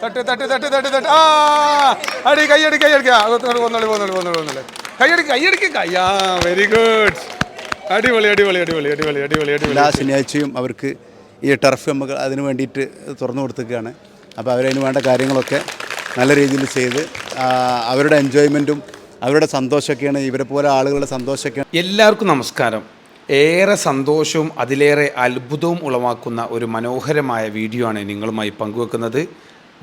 തട്ട് തട്ട് തട്ട് തട്ട് തട്ട്. ആ അടി കൈയടി കൈയടിക്കാ പോന്നോളി പോന്നോളി ഒന്നുകൂടി ഒന്നുകൂടി കൈയടി കൈയടിക്ക് കയ്യാ വെരി ഗുഡ് അടിപൊളി അടിപൊളി അടിപൊളി അടിപൊളി അടിപൊളി അടിപൊളി. എല്ലാ ശനിയാഴ്ചയും അവർക്ക് ഈ ടർഫ് നമുക്ക് അതിന് വേണ്ടിയിട്ട് തുറന്നു കൊടുത്തേക്കാണ് അപ്പോൾ അവരതിന് വേണ്ട കാര്യങ്ങളൊക്കെ നല്ല രീതിയിൽ ചെയ്ത് ആ, അവരുടെ എൻജോയ്മെന്റും അവരുടെ സന്തോഷമൊക്കെയാണ് ഇവരെ പോലെ ആളുകളുടെ സന്തോഷമൊക്കെയാണ് എല്ലാവർക്കും നമസ്കാരം. ഏറെ സന്തോഷവും അതിലേറെ അത്ഭുതവും ഉളവാക്കുന്ന ഒരു മനോഹരമായ വീഡിയോ ആണ് നിങ്ങളുമായി പങ്കുവെക്കുന്നത്.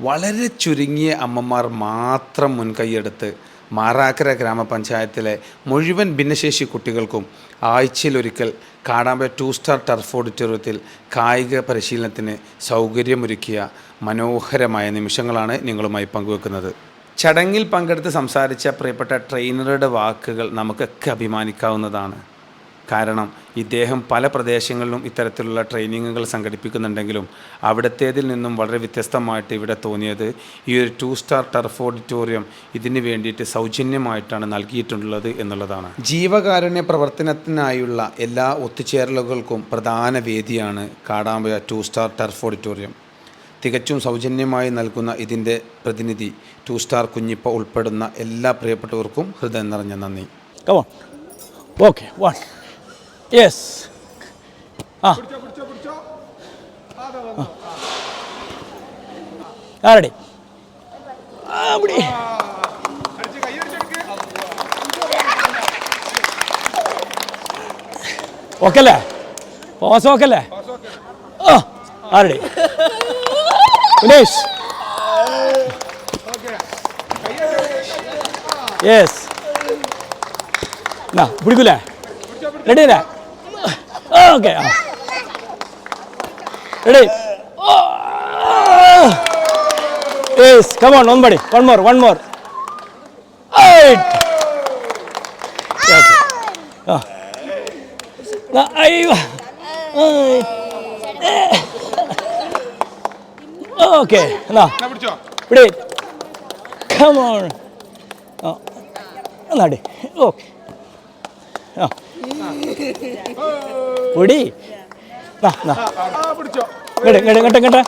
വളരെ ചുരുങ്ങിയ അമ്മമാർ മാത്രം മുൻകൈയെടുത്ത് മാറാക്കര ഗ്രാമപഞ്ചായത്തിലെ മുഴുവൻ ഭിന്നശേഷി കുട്ടികൾക്കും ആഴ്ചയിലൊരിക്കൽ കാടാമ്പ ടു സ്റ്റാർ ടർഫ് ഓഡിറ്റോറിയത്തിൽ കായിക പരിശീലനത്തിന് സൗകര്യമൊരുക്കിയ മനോഹരമായ നിമിഷങ്ങളാണ് നിങ്ങളുമായി പങ്കുവെക്കുന്നത്. ചടങ്ങിൽ പങ്കെടുത്ത് സംസാരിച്ച പ്രിയപ്പെട്ട ട്രെയിനറുടെ വാക്കുകൾ നമുക്കൊക്കെ അഭിമാനിക്കാവുന്നതാണ്. കാരണം ഇദ്ദേഹം പല പ്രദേശങ്ങളിലും ഇത്തരത്തിലുള്ള ട്രെയിനിങ്ങുകൾ സംഘടിപ്പിക്കുന്നുണ്ടെങ്കിലും അവിടത്തേതിൽ നിന്നും വളരെ വ്യത്യസ്തമായിട്ട് ഇവിടെ തോന്നിയത് ഈ ഒരു ടു സ്റ്റാർ ടർഫ് ഓഡിറ്റോറിയം ഇതിന് വേണ്ടിയിട്ട് സൗജന്യമായിട്ടാണ് നൽകിയിട്ടുള്ളത് എന്നുള്ളതാണ്. ജീവകാരുണ്യ പ്രവർത്തനത്തിനായുള്ള എല്ലാ ഒത്തുചേരലുകൾക്കും പ്രധാന വേദിയാണ് Kadampuzha two star turf auditorium തികച്ചും സൗജന്യമായി നൽകുന്ന ഇതിന്റെ പ്രതിനിധി ടു സ്റ്റാർ കുഞ്ഞിപ്പ ഉൾപ്പെടുന്ന എല്ലാ പ്രിയപ്പെട്ടവർക്കും ഹൃദയം നിറഞ്ഞ നന്ദി. Okay on. Okay, one. ആ. ആരടി Ah, ready. Ah, പിടി. ഓക്കെ അല്ലേ? പോസ് ഓക്കെ അല്ലേ? ആ ആ ഉനേഷ് ഫിനിഷ് യെസ് പിടിക്കൂലേ? റെഡി അല്ലേ? ഓക്കെ ആ റെഡി യെസ് കമോൺ ഒന്ന് പടി one more one more okay എന്നാ പിടി കമോൺ ആ എന്നാടി ഓക്കെ ആ പൊടി. ഇങ്ങട്ട്.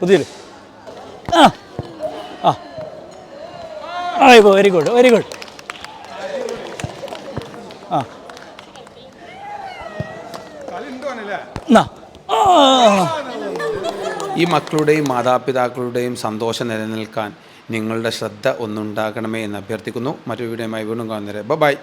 പുതിയത് ആ. ആ. വെരി ഗുഡ് വെരി ഗുഡ് ആ. ഈ മക്കളുടെയും മാതാപിതാക്കളുടെയും സന്തോഷം നിലനിൽക്കാൻ നിങ്ങളുടെ ശ്രദ്ധ ഒന്നുണ്ടാകണമേ എന്ന് അഭ്യർത്ഥിക്കുന്നു. മറ്റൊരു വീഡിയോയുമായി വീണ്ടും കാണുന്നവരെ. ബൈ